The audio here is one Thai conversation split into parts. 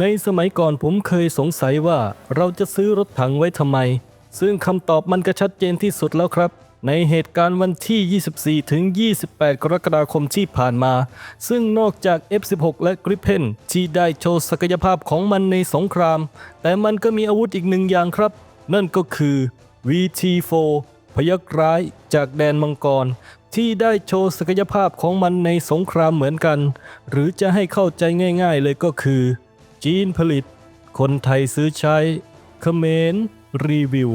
ในสมัยก่อนผมเคยสงสัยว่าเราจะซื้อรถถังไว้ทำไม ซึ่งคำตอบมันก็ชัดเจนที่สุดแล้วครับ ในเหตุการณ์วันที่ 24 ถึง 28 กรกฎาคมที่ผ่านมา ซึ่งนอกจาก F16 และ Gripen ที่ได้โชว์ศักยภาพของมันในสงคราม แต่มันก็มีอาวุธอีกหนึ่งอย่างครับ นั่นก็คือ VT4 พยักร้ายจากแดนมังกร ที่ได้โชว์ศักยภาพของมันในสงครามเหมือนกัน หรือจะให้เข้าใจง่าย ๆ เลยก็คือ จีนผลิต คนไทยซื้อใช้เขมรรีวิว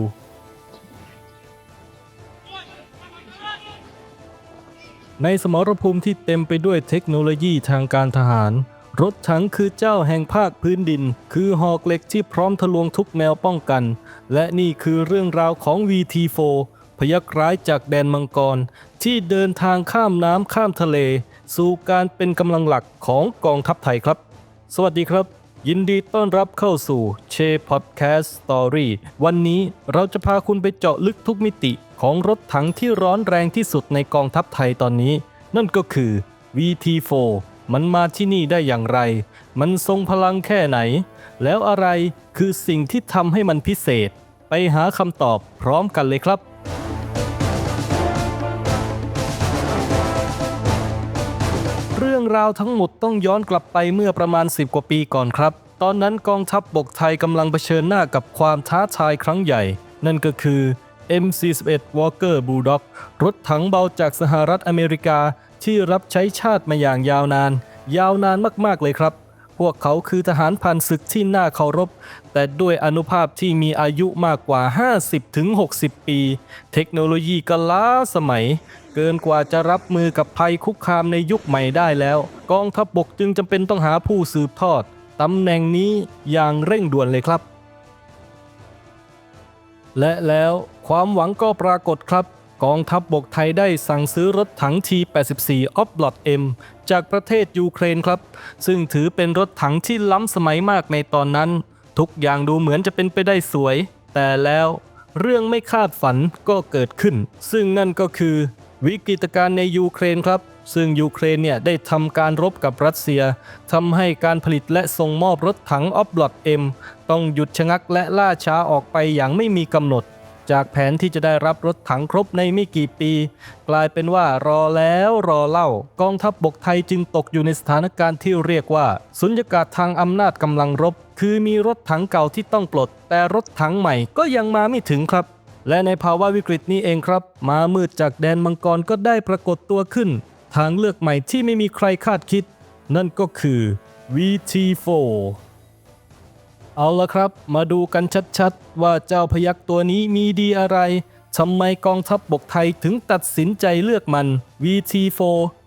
ในสมรภูมิที่เต็มไปด้วยเทคโนโลยีทางการทหาร รถถังคือเจ้าแห่งภาคพื้นดิน คือหอกเหล็กที่พร้อมทะลวงทุกแนวป้องกัน และนี่คือเรื่องราวของ VT4 พยักร้ายจากแดนมังกร ที่เดินทางข้ามน้ำข้ามทะเล สู่การเป็นกำลังหลักของกองทัพไทยครับ สวัสดีครับ ยินดีต้อนรับเข้าสู่เชพอดแคสต์สตอรี่วันนี้เราจะพาคุณไปเจาะลึกทุกมิติของรถถังที่ร้อนแรงที่สุดในกองทัพไทยตอนนี้ นั่นก็คือ VT4 มันมาที่นี่ได้อย่างไร มันทรงพลังแค่ไหน แล้วอะไรคือสิ่งที่ทำให้มันพิเศษ ไปหาคำตอบพร้อมกันเลยครับ รื่องราวทั้งหมดต้องย้อนกลับไปเมื่อประมาณ 10 กว่าปีก่อนครับ ตอนนั้นกองทัพบบกไทยกำลังเผชิญหน้ากับความท้าทายครั้งใหญ่ นั่นก็คือ M41 Walker Bulldog รถถังเบาจากสหรัฐอเมริกาที่รับใช้ชาติมาอย่างยาวนาน ยาวนานมากๆเลยครับ พวกเขาคือทหารผ่านศึกที่น่าเคารพ แต่ด้วยอนุภาพที่มีอายุมากกว่า 50-60 ปี เทคโนโลยีก็ล้าสมัย เกินกว่าจะรับมือกับภัยคุกคามในยุคใหม่ได้แล้ว กองทัพบบกจึงจำเป็นต้องหาผู้สืบทอดตำแหน่งนี้อย่างเร่งด่วนเลยครับ และแล้วความหวังก็ปรากฏครับ กองทัพบบกไทยได้สั่งซื้อรถถัง T84 ออฟลอด M จากประเทศยูเครนครับ ซึ่งถือเป็นรถถังที่ล้ำสมัยมากในตอนนั้น ทุกอย่างดูเหมือนจะเป็นไปได้สวย แต่แล้วเรื่องไม่คาดฝันก็เกิดขึ้น ซึ่งนั่นก็คือวิกฤตการณ์ในยูเครนครับ ซึ่งยูเครนเนี่ยได้ทำการรบกับรัสเซียทำให้การผลิตและส่งมอบรถถังออฟลอด M ต้องหยุดชะงักและล่าช้าออกไปอย่างไม่มีกำหนด จากแผนที่จะได้รับรถถังครบในไม่กี่ปี กลายเป็นว่ารอแล้วรอเล่ากองทัพบบกไทยจึงตกอยู่ในสถานการณ์ที่เรียกว่า สุญญากาศทางอำนาจกำลังรบ คือมีรถถังเก่าที่ต้องปลด แต่รถถังใหม่ก็ยังมาไม่ถึงครับ และในภาวะวิกฤตนี้เองครับ มามืดจากแดนมังกรก็ได้ปรากฏตัวขึ้น ทางเลือกใหม่ที่ไม่มีใครคาดคิด นั่นก็คือ VT4 เอาละครับ มาดูกันชัดๆ ว่าเจ้าพยักตัวนี้มีดีอะไรทำไมกองทัพบบกไทยถึงตัดสินใจเลือกมัน VT4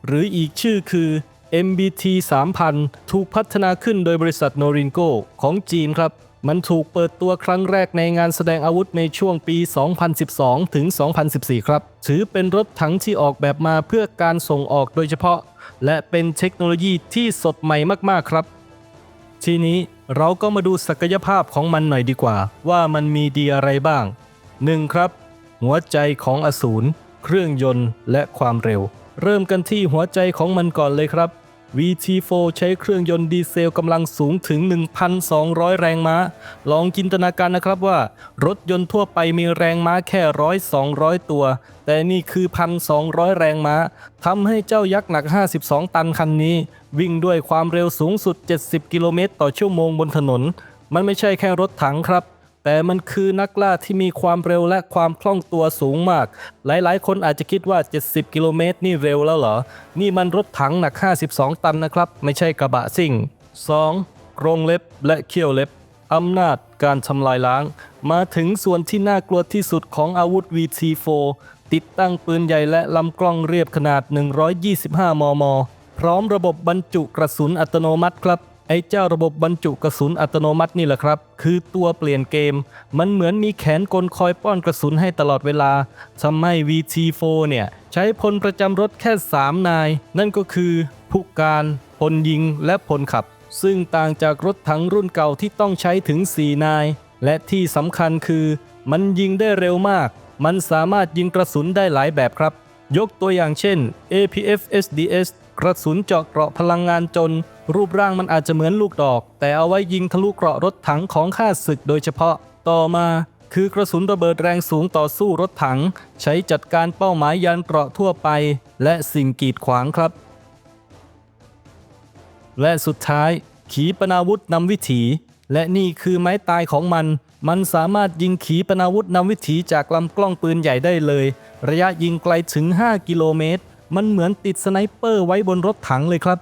หรืออีกชื่อคือ MBT 3000 ถูกพัฒนาขึ้นโดยบริษัทโนรินโกของจีนครับ มันถูกเปิดตัวครั้งแรกในงานแสดงอาวุธในช่วงปี 2012 ถึง 2014 ครับ ถือเป็นรถถังที่ออกแบบมาเพื่อการส่งออกโดยเฉพาะ และเป็นเทคโนโลยีที่สดใหม่มากๆครับ ทีนี้เราก็มาดูศักยภาพของมันหน่อยดีกว่า ว่ามันมีดีอะไรบ้าง 1. ครับ หัวใจของอสูรเครื่องยนต์และความเร็ว เริ่มกันที่หัวใจของมันก่อนเลยครับ VT4 ใช้เครื่องยนต์ดีเซลกำลังสูงถึง 1,200 แรงม้า ลองจินตนาการนะครับว่า รถยนต์ทั่วไปมีแรงม้าแค่ร้อย200 ตัว แต่นี่คือ 1,200 แรงม้าทำให้เจ้ายักษ์หนัก 52 ตันคันนี้ วิ่งด้วยความเร็วสูงสุด 70 กิโลเมตรต่อชั่วโมงบนถนน มันไม่ใช่แค่รถถังครับ แต่มันคือนักล่าที่มีความเร็วและความคล่องตัวสูงมาก หลายๆ คนอาจจะคิดว่า 70 กิโลเมตรนี่เร็วแล้วเหรอ นี่มันรถถังหนัก 52 ตันนะครับ ไม่ใช่กระบะซิ่ง 2. กรงเล็บและเขี้ยวเล็บอำนาจการทำลายล้าง มาถึงส่วนที่น่ากลัวที่สุดของอาวุธ VT4 ติดตั้งปืนใหญ่และลำกล้องเรียบขนาด 125 มม พร้อมระบบบรรจุกระสุนอัตโนมัติครับ ไอ้เจ้าระบบบรรจุกระสุนอัตโนมัตินี่แหละครับ คือตัวเปลี่ยนเกม มันเหมือนมีแขนกลคอยป้อนกระสุนให้ตลอดเวลาทำให้ VT4 เนี่ย ใช้พลประจำรถแค่ 3 นาย นั่นก็คือผู้การพลยิงและพลขับ ซึ่งต่างจากรถถังรุ่นเก่าที่ต้องใช้ถึง 4 นาย และที่สำคัญคือ มันยิงได้เร็วมาก มันสามารถยิงกระสุนได้หลายแบบครับ ยกตัวอย่างเช่น APF SDS กระสุนเจาะเกราะพลังงานจน รูปร่างมันอาจจะเหมือนลูกดอก แต่เอาไว้ยิงทะลุเกราะรถถังของข้าศึกโดยเฉพาะ ต่อมาคือกระสุนระเบิดแรงสูงต่อสู้รถถัง ใช้จัดการเป้าหมายยานเกราะทั่วไป และสิ่งกีดขวางครับ และสุดท้าย ขีปนาวุธนำวิถี และนี่คือไม้ตายของมัน มันสามารถยิงขีปนาวุธนำวิถีจากลำกล้องปืนใหญ่ได้เลย ระยะยิงไกลถึง 5 กิโลเมตร มันเหมือนติดสไนเปอร์ไว้บนรถถังเลยครับ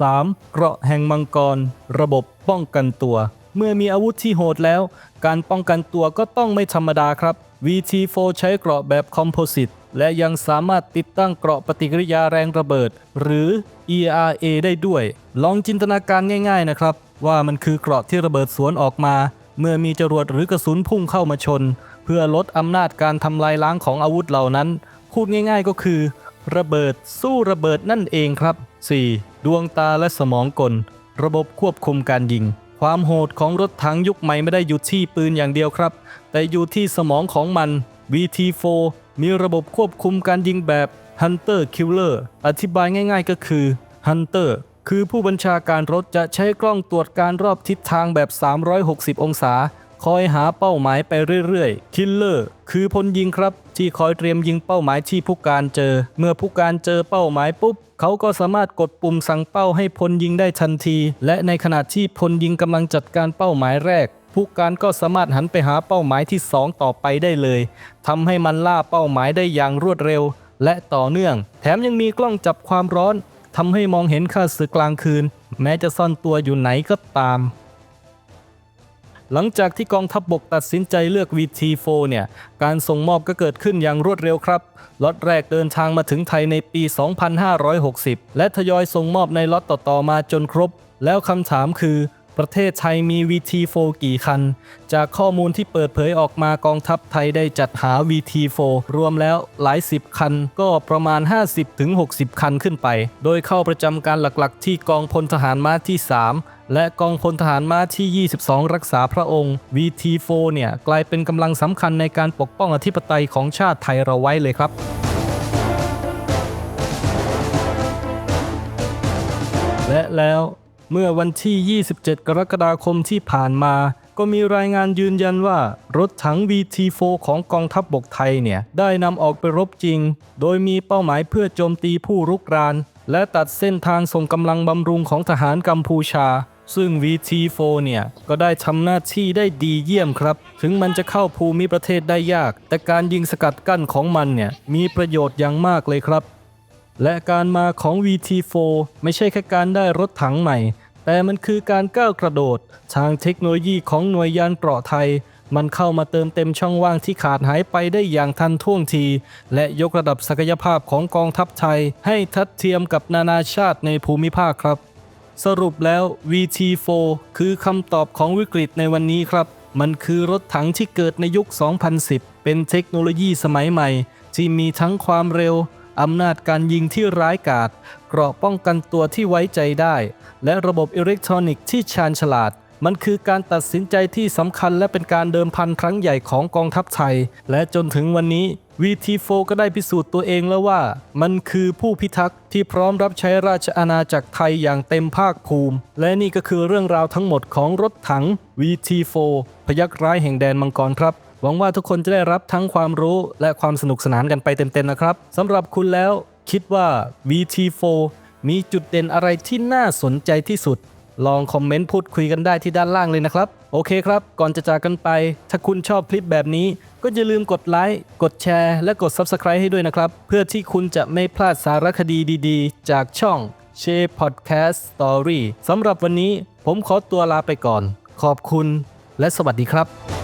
3. เกราะแห่งมังกร ระบบป้องกันตัว เมื่อมีอาวุธที่โหดแล้ว การป้องกันตัวก็ต้องไม่ธรรมดาครับ VT4 ใช้เกราะแบบคอมโพสิตและยังสามารถติดตั้งเกราะปฏิกิริยาแรงระเบิด หรือ ERA ได้ด้วย ลองจินตนาการง่ายๆนะครับ ว่ามันคือเกราะที่ระเบิดสวนออกมา เมื่อมีจรวดหรือกระสุนพุ่งเข้ามาชน เพื่อลดอำนาจการทำลายล้างของอาวุธเหล่านั้น พูดง่ายๆก็คือ ระเบิดสู้ระเบิดนั่นเองครับ 4. ดวงตาและสมองกล ระบบควบคุมการยิง ความโหดของรถถังยุคใหม่ไม่ได้อยู่ที่ปืนอย่างเดียวครับ แต่อยู่ที่สมองของมัน VT4 มีระบบควบคุมการยิงแบบ Hunter Killer อธิบายง่ายๆก็คือ Hunter คือผู้บัญชาการรถจะใช้กล้องตรวจการรอบทิศทางแบบ 360 องศา คอยหาเป้าหมายไปเรื่อยๆ Killer คือพลยิงครับ ที่คอยเตรียมยิงเป้าหมายที่ผู้การเจอ เมื่อผู้การเจอเป้าหมายปุ๊บ เขาก็สามารถกดปุ่มสั่งเป้าให้พลยิงได้ทันที และในขณะที่พลยิงกำลังจัดการเป้าหมายแรก ผู้การก็สามารถหันไปหาเป้าหมายที่ 2 ต่อไปได้เลยทำให้มันล่าเป้าหมายได้อย่างรวดเร็ว และต่อเนื่อง แถมยังมีกล้องจับความร้อนทำให้มองเห็นข้าศึกกลางคืน แม้จะซ่อนตัวอยู่ไหนก็ตาม หลังจากที่กองทัพบบกตัดสินใจเลือก VT4 เนี่ย การส่งมอบก็เกิดขึ้นอย่างรวดเร็วครับ ล็อตแรกเดินทางมาถึงไทยในปี 2560 และทยอยส่งมอบในล็อตต่อๆมาจนครบ แล้วคำถามคือ ประเทศไทยมี VT4 กี่คัน จากข้อมูลที่เปิดเผยออกมากองทัพไทยได้จัดหา VT4 รวมแล้วหลายสิบคัน ก็ประมาณ 50-60 คันขึ้นไป โดยเข้าประจำการหลักๆ ที่กองพลทหารม้าที่ 3และกองพลทหารม้าที่ 22 รักษาพระองค์ VT4 เนี่ย กลายเป็นกำลังสำคัญในการปกป้องอธิปไตยของชาติไทยเราไว้เลยครับ และแล้ว เมื่อวันที่ 27 กรกฎาคมที่ผ่านมา ก็มีรายงานยืนยันว่า รถถัง VT4 ของกองทัพบบกไทยเนี่ย ได้นำออกไปรบจริง โดยมีเป้าหมายเพื่อโจมตีผู้รุกราน และตัดเส้นทางส่งกำลังบำรุงของทหารกัมพูชา ซึ่ง VT4 เนี่ย ก็ได้ทำหน้าที่ได้ดีเยี่ยมครับ ถึงมันจะเข้าภูมิประเทศได้ยาก แต่การยิงสกัดกั้นของมันเนี่ยมีประโยชน์อย่างมากเลยครับและการมาของ VT4 ไม่ใช่แค่การได้รถถังใหม่ แต่มันคือการก้าวกระโดด ทางเทคโนโลยีของหน่วยยานเกราะไทย มันเข้ามาเติมเต็มช่องว่างที่ขาดหายไปได้อย่างทันท่วงที และยกระดับศักยภาพของกองทัพไทย ให้ทัดเทียมกับนานาชาติในภูมิภาคครับ สรุปแล้ว VT4 คือคำตอบของวิกฤตในวันนี้ครับ มันคือรถถังที่เกิดในยุค 2010 เป็นเทคโนโลยีสมัยใหม่ ที่มีทั้งความเร็ว อำนาจการยิงที่ร้ายกาจเกราะป้องกันตัวที่ไว้ใจได้ และระบบอิเล็กทรอนิกส์ที่ชาญฉลาด มันคือการตัดสินใจที่สำคัญและเป็นการเดิมพันครั้งใหญ่ของกองทัพไทย และจนถึงวันนี้ VT4 ก็ได้พิสูจน์ตัวเองแล้วว่า มันคือผู้พิทักษ์ที่พร้อมรับใช้ราชอาณาจักรไทยอย่างเต็มภาคภูมิ และนี่ก็คือเรื่องราวทั้งหมดของรถถัง VT4 พยักร้ายแห่งแดนมังกรครับ หวังว่าทุกคนจะได้รับทั้งความรู้และความสนุกสนานกันไปเต็มๆนะครับสำหรับคุณแล้วคิดว่า VT4 มีจุดเด่นอะไรที่น่าสนใจที่สุด ลองคอมเมนต์พูดคุยกันได้ที่ด้านล่างเลยนะครับ โอเคครับ ก่อนจะจากกันไป ถ้าคุณชอบคลิปแบบนี้ ก็อย่าลืมกดไลค์ กดแชร์ และกด Subscribe ให้ด้วยนะครับ เพื่อที่คุณจะไม่พลาดสารคดีดีๆ จากช่องเช Podcast Story สำหรับวันนี้ผมขอตัวลาไปก่อน ขอบคุณ และสวัสดีครับ